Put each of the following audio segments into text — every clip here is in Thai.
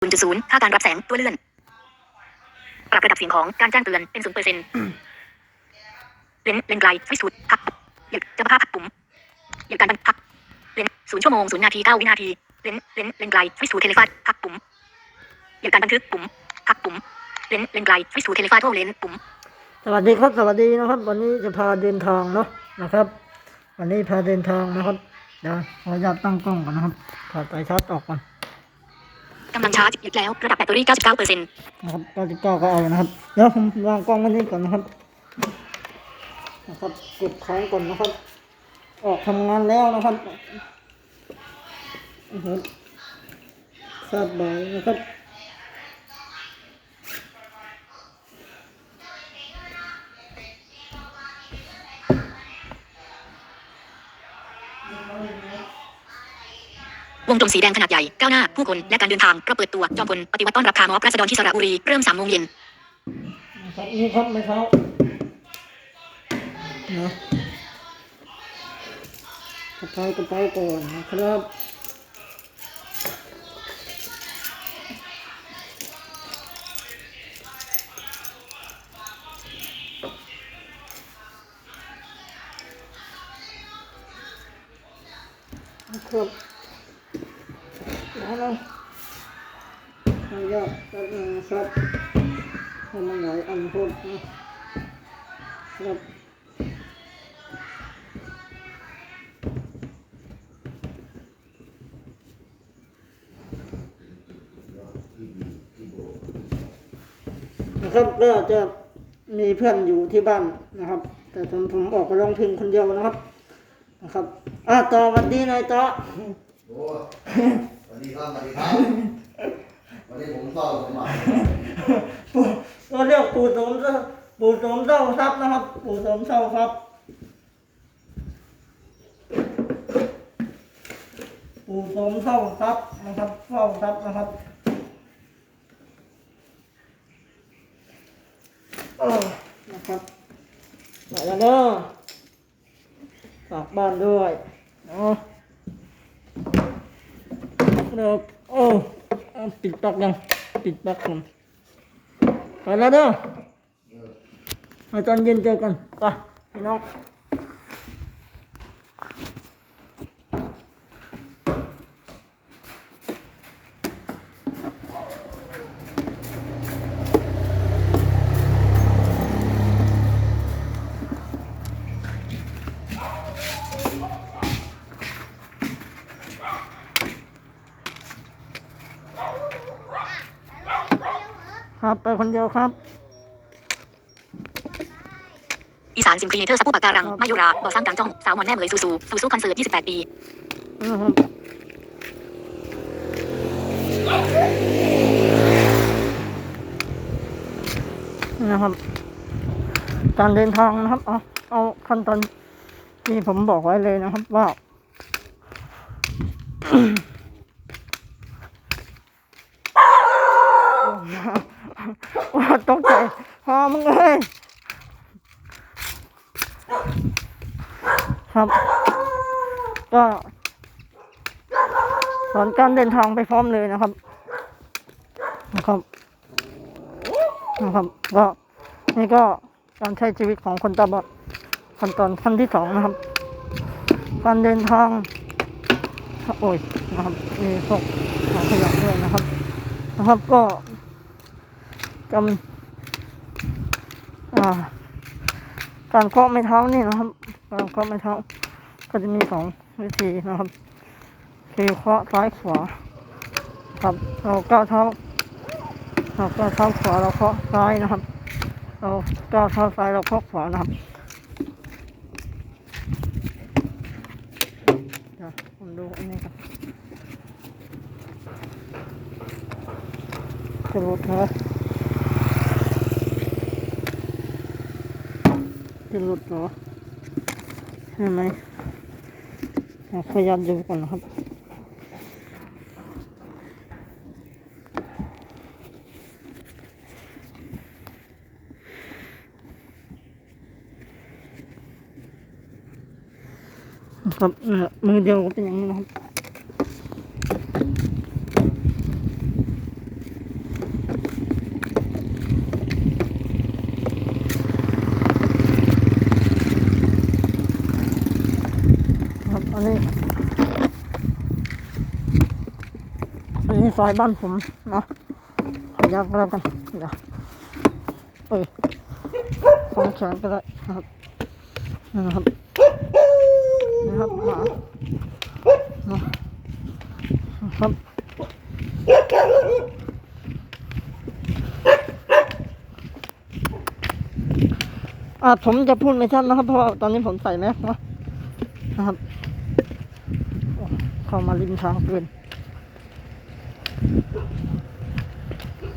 0.0ค่าการรับแสงตัวเลื่อน ปรับระดับเสียงของการแจ้งเตือนเป็น0%เปอร์เซ็นต์เลนเลนไกลฟิสูดพักหยุดจะภาพพักปุ่มหยุดการบันพักเลนศูนย์ชั่วโมงศูนย์นาทีเก้าวินาทีเลนเลนเลนไกลฟิสูดเทเลฟาดพักปุ่มหยุดการบันทึกปุ่มพักปุ่มเลนเลนไกลฟิสูดเทเลฟาดโทรเลนปุ่มสวัสดีครับสวัสดีนะครับ วันนี้จะพาเดินทางเนาะนะครับ วันนี้พาเดินทางนะครับเดี๋ยวขออนุญาตตั้งกล้องก่อนนะครับถอดสายชาร์จออกก่อน กำลังชาร์จหยุดแล้วระดับแบตเตอรี่ 99เปอร์เซ็นต์นะครับ99ก็เอานะครับเดี๋ยวผมวางกล้องไว้นี่ก่อนนะครับนะครับเก็บของก่อนนะครับ ออกทำงานแล้วนะครับโอ้โหทราบใบนะครับ วงกลมสีแดงขนาดใหญ่ก้าวหน้า ผู้คนและการเดินทางก็เปิดตัวจอมพลปฏิวัติต้อนรับคาร์มอฟราษฎรที่สระบุรีเริ่มสามโมงเย็นครับนี่ครับไม่เท้าเนาะกระเป๋ากระเป๋าก่อนนะครับ อันพ้นครับนะครับก็จะมีเพื่อนอยู่ที่บ้านนะครับ แต่ผมผมออกไปร้องเพลงคนเดียวนะครับนะครับอะต่อวันดีหน่อยต่อโอ้สวัสดีครับสวัสดีครับ วันนี้ผมเศร้าสมบัติปู่ก็เรียกปู่สมเศร้าปู่สมเศร้าทรัพย์นะครับ ปู่สมเศร้าทรัพย์ปู่สมเศร้าทรัพย์นะครับเศร้าทรัพย์นะครับเออนะครับไปแล้วเนอะฝากบ้านด้วยเนาะเดี๋ย ติดปลักยังติดปลักผมไปแล้วเด้อมาตอนเย็นเจอกันไปพี่น้อง ครับ ไปคนเดียวครับ อีสานซิมพลีเทอร์สัปปะการัง มายุราบ่อสร้างกลางจ้อง สาวมอนแน่เหมยซูซูซูซูคอนเสิร์ต28 ปี นะครับนะครับการเดินทางนะครับเอาเอาขั้นตอนที่ผมบอกไว้เลยนะครับว่า ว่าตกใจพอมึงเลยครับ ก็สอนการเดินทางไปพร้อมเลยนะครับ นะครับ นะครับ ก็นี่ก็การใช้ชีวิตของคนตาบอดขั้นตอนขั้นที่สองนะครับ การเดินทางโอ้ยนะครับมีพวกขยะด้วยนะครับ นะครับก็ จำการเคาะไม้เท้านี่นะครับการเคาะไม้เท้าก็จะมีสองวิธีนะครับคือเคาะซ้ายขวาครับเราก้าวเท้าเราก้าวเท้าขวาเราเคาะซ้ายนะครับเราก้าวเท้าซ้ายเราเคาะขวานะครับเดี๋ยวผมดูอันนี้ครับจะหลุดเหรอ จะหลุดหรอใช่ไหมขยันดูก่อนนะครับครับมือเดียวก็เป็นอย่างนี้นะครับ ซ อยบ้านผมเนาะขอยักแล้วกันเดี๋ยวเออสองแขนก็ได้นะครับนะครับนี่ครับหมานะครับอ่าผมจะพูดไม่ชัดนะครับ เพราะว่าตอนนี้ผมใส่แมสนะนะครับ เข้ามาริมทางเกิน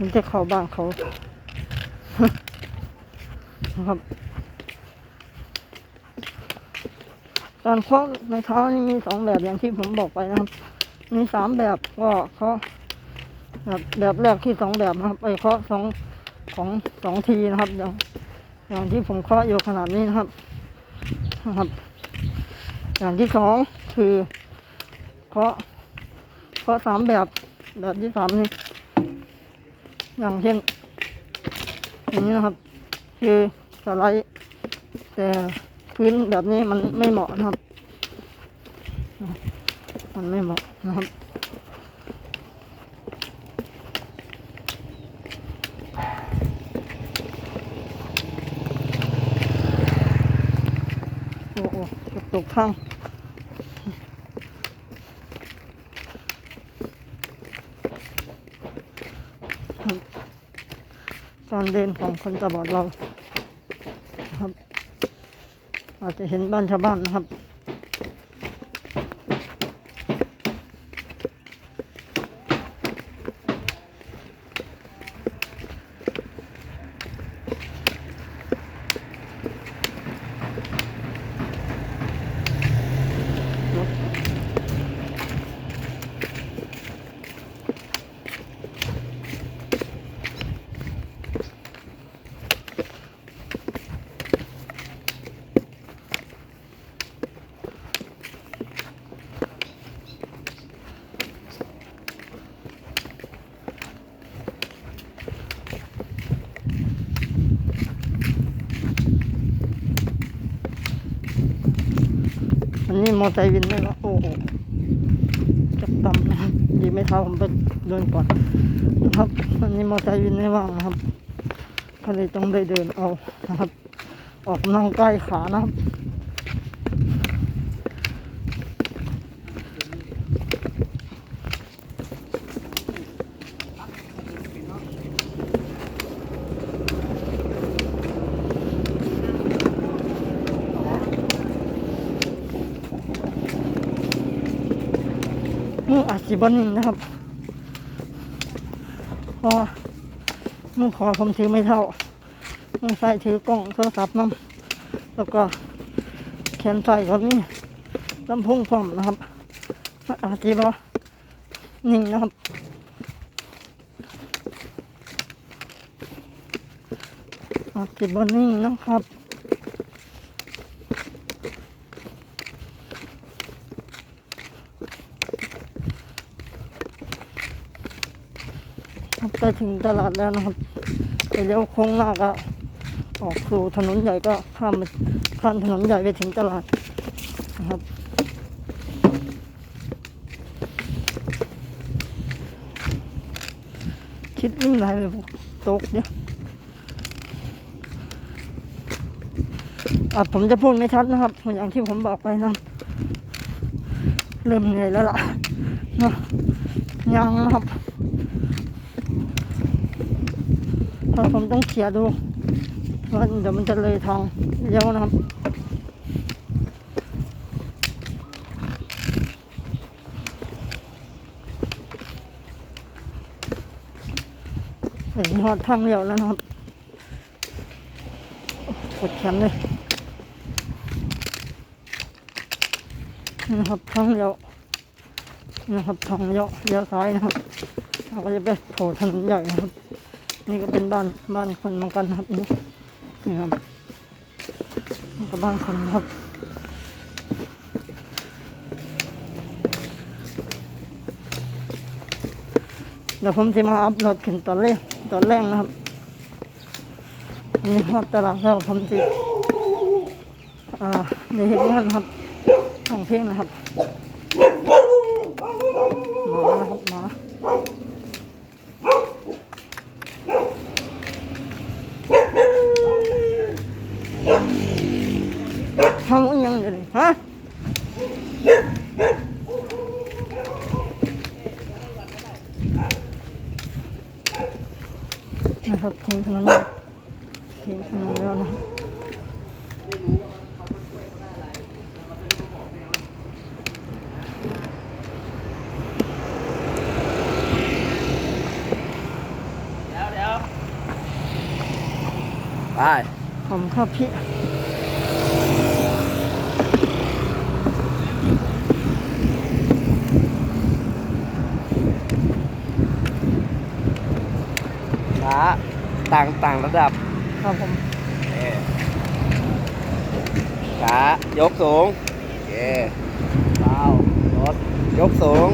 ผมจะเข้าบ้านเขานะครับ การเคาะในเท้านี่มีสองแบบอย่างที่ผมบอกไปนะครับ มีสามแบบก็เคาะแบบแบบแรกที่สองแบบนะครับไปเคาะสองของสองทีนะครับ อย่างอย่างที่ผมเคาะอยู่ขนาดนี้นะครับนะครับ อย่างที่สองคือเคาะเคาะสามแบบแบบที่สามนี่ อย่างเช่นอย่างนี้นะครับ คือสไลด์แต่พื้นแบบนี้มันไม่เหมาะนะครับ มันไม่เหมาะนะครับโอ้โหตกข้าง การเดินของคนตาบอดเราครับ อาจจะเห็นบ้านชาวบ้านนะครับ มอไซค์วินไม่ละโอ้โหจับต่ำนะครับดีไม่เท่าผมไปเดินก่อนนะครับอันนี้มอไซค์วินไม่ว่างนะครับก็เลยต้องได้เดินเอานะครับ ออกนั่งใกล้ขานะครับ มืออาจสิบนิ่งนะครับเพราะมือขอผมถือไม่เท่ามือซ้ายถือกล้องโทรศัพท์น้ำแล้วก็แขนซ้ายก็มีลำโพงพร้อมนะครับอาจจะบนิ่งนะครับอาจจะบนิ่งนะครับ ครับใกล้ถึงตลาดแล้วนะครับไปเลี้ยวโค้งหน้าก็ออกสู่ถนนใหญ่ก็ข้ามข้ามถนนใหญ่ไปถึงตลาดนะครับคิดวิ่งไหนเลยตกเนี่ยอะผมจะพูดไม่ชัดนะครับอย่างที่ผมบอกไปนะเริ่มเหนื่อยแล้วล่ะเนาะยังนะครับ เพราะ ผมต้องเขี่ยดูว่าเดี๋ยวมันจะเลยทางเลี้ยวนะครับเห็นหอดทางเลี้ยวแล้วนะครับกดแขนเลยนี่นะครับทางเลี้ยวนี่นะครับทางเลี้ยวเลี้ยวซ้ายนะครับเราก็จะไปโผล่ถนนใหญ่นะครับ นี่ก็เป็นบ้านบ้านคนเหมือนกันครับนี่นี่ครับนี่ก็บ้านคนนะครับเดี๋ยวผมจะมาอัพโหลดขึ้นตอนแรกตอนแรกนะครับนี่ครับตลาดแล้วผมจะอ่าในเห็นงานนะครับของเพลงนะครับหมานะครับหมา นะครับทิ้งถนนแล้วทิ้งถนนแล้วนะครับไปผมครับพี่ช้า ต่างต่างระดับครับผมเอ๊ช้ายกสูงโอเคเบารถยกสูง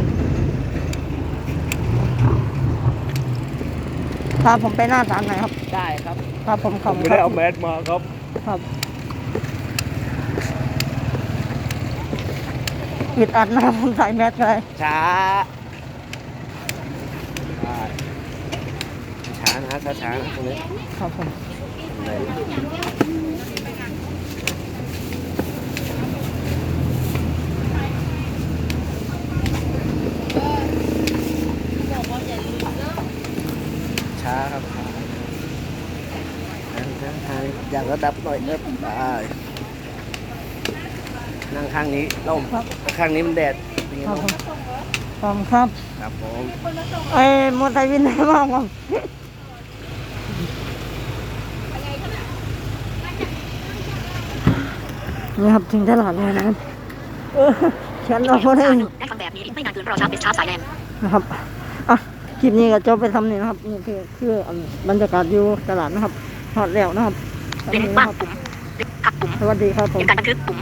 พาผมไปหน้าศาลหน่อยครับ ได้ครับพาผมขับไม่ได้เอาแมสมาครับ ครับอึดอัดนะครับผมใส่แมสเลยช้าได้ ช้านะช้าช้านะตรงนี้ครับผมเลยช้าครับช้าทางทางทางอย่างระดับหน่อยครับได้นั่งข้างนี้ร่มครับข้างนี้มันแดดเป็นไงครับบ้างผมผมครับ ครับผมไอ้มอเตอร์ไซค์วินได้บ้างครับ นี่ครับถึงตลาดเลยนะครับเออฉันเอาพอได้ได้ฟังแบบนี้ไม่นานเกินรอชาร์จเป็นชาร์จสายแลนนะครับอะคลิปนี้ก็จบไปทำนี่นะครับนี่คือคืออันบรรยากาศอยู่ตลาดนะครับฮอดแล้วนะครับเล่นทำนี่ว่างนะครับปุ่มพักปุ่มสวัสดีครับผเก็มบการบันทึกปุ่ม